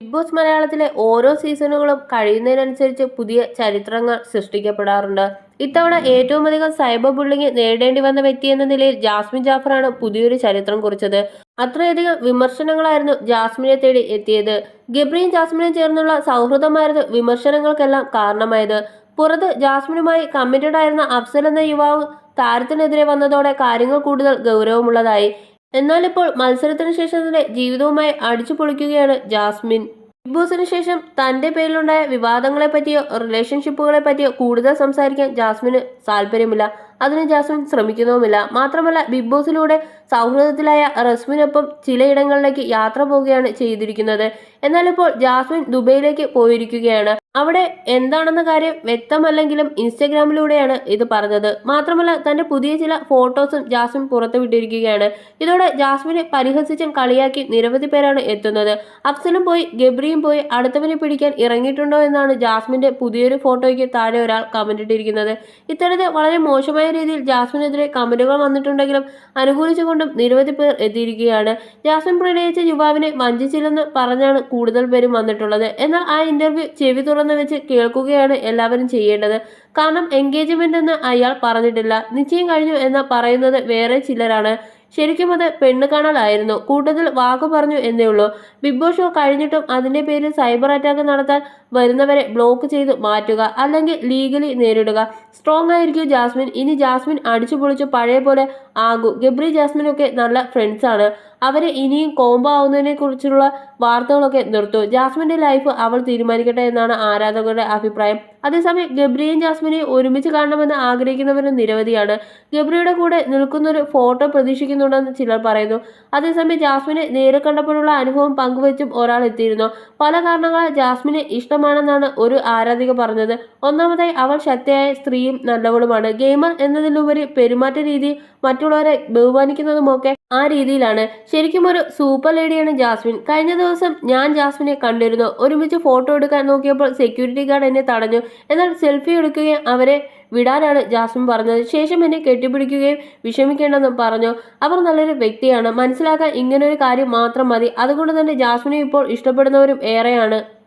Big boss മലയാളത്തിലെ ഓരോ സീസണുകളും കഴിയുന്നതിനനുസരിച്ച് പുതിയ ചരിത്രങ്ങൾ സൃഷ്ടിക്കപ്പെടാറുണ്ട്. ഇത്തവണ ഏറ്റവും അധികം സൈബർ ബുള്ളിങ് നേരിടേണ്ടി വന്ന വ്യക്തി എന്ന നിലയിൽ ജാസ്മിൻ ജാഫറാണ് പുതിയൊരു ചരിത്രം കുറിച്ചത്. അത്രയധികം വിമർശനങ്ങളായിരുന്നു ജാസ്മിനെ തേടി എത്തിയത്. ഗബ്രിയും ജാസ്മിനും ചേർന്നുള്ള സൗഹൃദമായിരുന്നു വിമർശനങ്ങൾക്കെല്ലാം കാരണമായത്. പുറത്ത് ജാസ്മിനുമായി കമ്മിറ്റഡ് ആയിരുന്ന അഫ്സൽ എന്ന യുവാവ് താരത്തിനെതിരെ വന്നതോടെ കാര്യങ്ങൾ കൂടുതൽ ഗൗരവമുള്ളതായി. എന്നാൽ ഇപ്പോൾ മത്സരത്തിന് ശേഷം തന്നെ ജീവിതവുമായി അടിച്ചു പൊളിക്കുകയാണ് ജാസ്മിൻ. ബിഗ് ബോസിന് ശേഷം തന്റെ പേരിലുണ്ടായ വിവാദങ്ങളെ പറ്റിയോ റിലേഷൻഷിപ്പുകളെ പറ്റിയോ കൂടുതൽ സംസാരിക്കാൻ ജാസ്മിന് താല്പര്യമില്ല. അതിന് ജാസ്മിൻ ശ്രമിക്കുന്നുമില്ല മാത്രമല്ല ബിഗ് ബോസിലൂടെ സൗഹൃദത്തിലായ റസ്മിനൊപ്പം ചിലയിടങ്ങളിലേക്ക് യാത്ര പോവുകയാണ് ചെയ്തിരിക്കുന്നത്. എന്നാലിപ്പോൾ ജാസ്മിൻ ദുബൈയിലേക്ക് പോയിരിക്കുകയാണ്. അവിടെ എന്താണെന്ന കാര്യം വ്യക്തമല്ലെങ്കിലും ഇൻസ്റ്റഗ്രാമിലൂടെയാണ് ഇത് പറഞ്ഞത്. മാത്രമല്ല തന്റെ പുതിയ ചില ഫോട്ടോസും ജാസ്മിൻ പുറത്തുവിട്ടിരിക്കുകയാണ് ഇതോടെ ജാസ്മിനെ പരിഹസിച്ചും കളിയാക്കി നിരവധി പേരാണ് എത്തുന്നത്. അഫ്സലും പോയി ഗബ്രിയും പോയി അടുത്തവനെ പിടിക്കാൻ ഇറങ്ങിയിട്ടുണ്ടോ എന്നാണ് ജാസ്മിന്റെ പുതിയൊരു ഫോട്ടോയ്ക്ക് താഴെ ഒരാൾ കമന്റ് ഇട്ടിരിക്കുന്നത്. ഇത്തരത്തിൽ വളരെ മോശമായ രീതിയിൽ ജാസ്മിനെതിരെ കമന്റുകൾ വന്നിട്ടുണ്ടെങ്കിലും അനുകൂലിച്ചുകൊണ്ടും നിരവധി പേർ എത്തിയിരിക്കുകയാണ്. ജാസ്മിൻ പ്രണയിച്ച യുവാവിനെ വഞ്ചിച്ചില്ലെന്ന് പറഞ്ഞാണ് കൂടുതൽ പേരും വന്നിട്ടുള്ളത്. എന്നാൽ ആ ഇന്റർവ്യൂ ചെവി തുറന്നു വെച്ച് കേൾക്കുകയാണ് എല്ലാവരും ചെയ്യേണ്ടത്. കാരണം എൻഗേജ്മെന്റ് എന്ന് അയാൾ പറഞ്ഞിട്ടില്ല. നിശ്ചയം കഴിഞ്ഞു എന്ന് പറയുന്നത് വേറെ ചിലരാണ്. ശരിക്കും അത് പെണ്ണ് കാണലായിരുന്നു. കൂട്ടത്തിൽ വാക്ക് പറഞ്ഞു എന്നേ ഉള്ളൂ. ബിഗ് ബോസ് ഷോ കഴിഞ്ഞിട്ടും അതിന്റെ പേരിൽ സൈബർ അറ്റാക്ക് നടത്താൻ വരുന്നവരെ ബ്ലോക്ക് ചെയ്ത് മാറ്റുക അല്ലെങ്കിൽ ലീഗലി നേരിടുക. സ്ട്രോങ് ആയിരിക്കും ജാസ്മിൻ. ഇനി ജാസ്മിൻ അടിച്ചു പൊളിച്ച് പഴയ പോലെ ആകൂ. ഗബ്രി ജാസ്മിനൊക്കെ നല്ല ഫ്രണ്ട്സാണ് അവരെ ഇനിയും കോംബോ ആവുന്നതിനെ കുറിച്ചുള്ള വാർത്തകളൊക്കെ നിർത്തൂ. ജാസ്മിന്റെ ലൈഫ് അവൾ തീരുമാനിക്കട്ടെ എന്നാണ് ആരാധകരുടെ അഭിപ്രായം. അതേസമയം ഗബ്രിയും ജാസ്മിനെ ഒരുമിച്ച് കാണണമെന്ന് ആഗ്രഹിക്കുന്നവരും നിരവധിയാണ്. ഗബ്രിയുടെ കൂടെ നിൽക്കുന്നൊരു ഫോട്ടോ പ്രതീക്ഷിക്കുന്നുണ്ടെന്ന് ചിലർ പറയുന്നു. അതേസമയം ജാസ്മിനെ നേരെ കണ്ടപ്പോഴുള്ള അനുഭവം പങ്കുവച്ചും ഒരാൾ എത്തിയിരുന്നു. പല കാരണങ്ങളാൽ ജാസ്മിനെ ഇഷ്ടമാണെന്നാണ് ഒരു ആരാധിക പറഞ്ഞത്. ഒന്നാമതായി അവൾ ശക്തിയായ സ്ത്രീയും നല്ലവളുമാണ്. ഗെയിമർ എന്നതിലുപരി പെരുമാറ്റ രീതി മറ്റുള്ളവരെ ബഹുമാനിക്കുന്നതുമൊക്കെ ആ രീതിയിലാണ്. ശരിക്കും ഒരു സൂപ്പർ ലേഡിയാണ് ജാസ്മിൻ. കഴിഞ്ഞ ദിവസം ഞാൻ ജാസ്മിനെ കണ്ടിരുന്നു. ഒരുമിച്ച് ഫോട്ടോ എടുക്കാൻ നോക്കിയപ്പോൾ സെക്യൂരിറ്റി ഗാർഡ് എന്നെ തടഞ്ഞു. എന്നാൽ സെൽഫി എടുക്കുകയും അവരെ വിടാനാണ് ജാസ്മിൻ പറഞ്ഞത്. ശേഷം എന്നെ കെട്ടിപ്പിടിക്കുകയും വിഷമിക്കേണ്ടെന്നും പറഞ്ഞു. അവർ നല്ലൊരു വ്യക്തിയാണ്. മനസ്സിലാക്കാൻ ഇങ്ങനൊരു കാര്യം മാത്രം മതി. അതുകൊണ്ട് തന്നെ ജാസ്മിനെ ഇപ്പോൾ ഇഷ്ടപ്പെടുന്നവരും ഏറെയാണ്.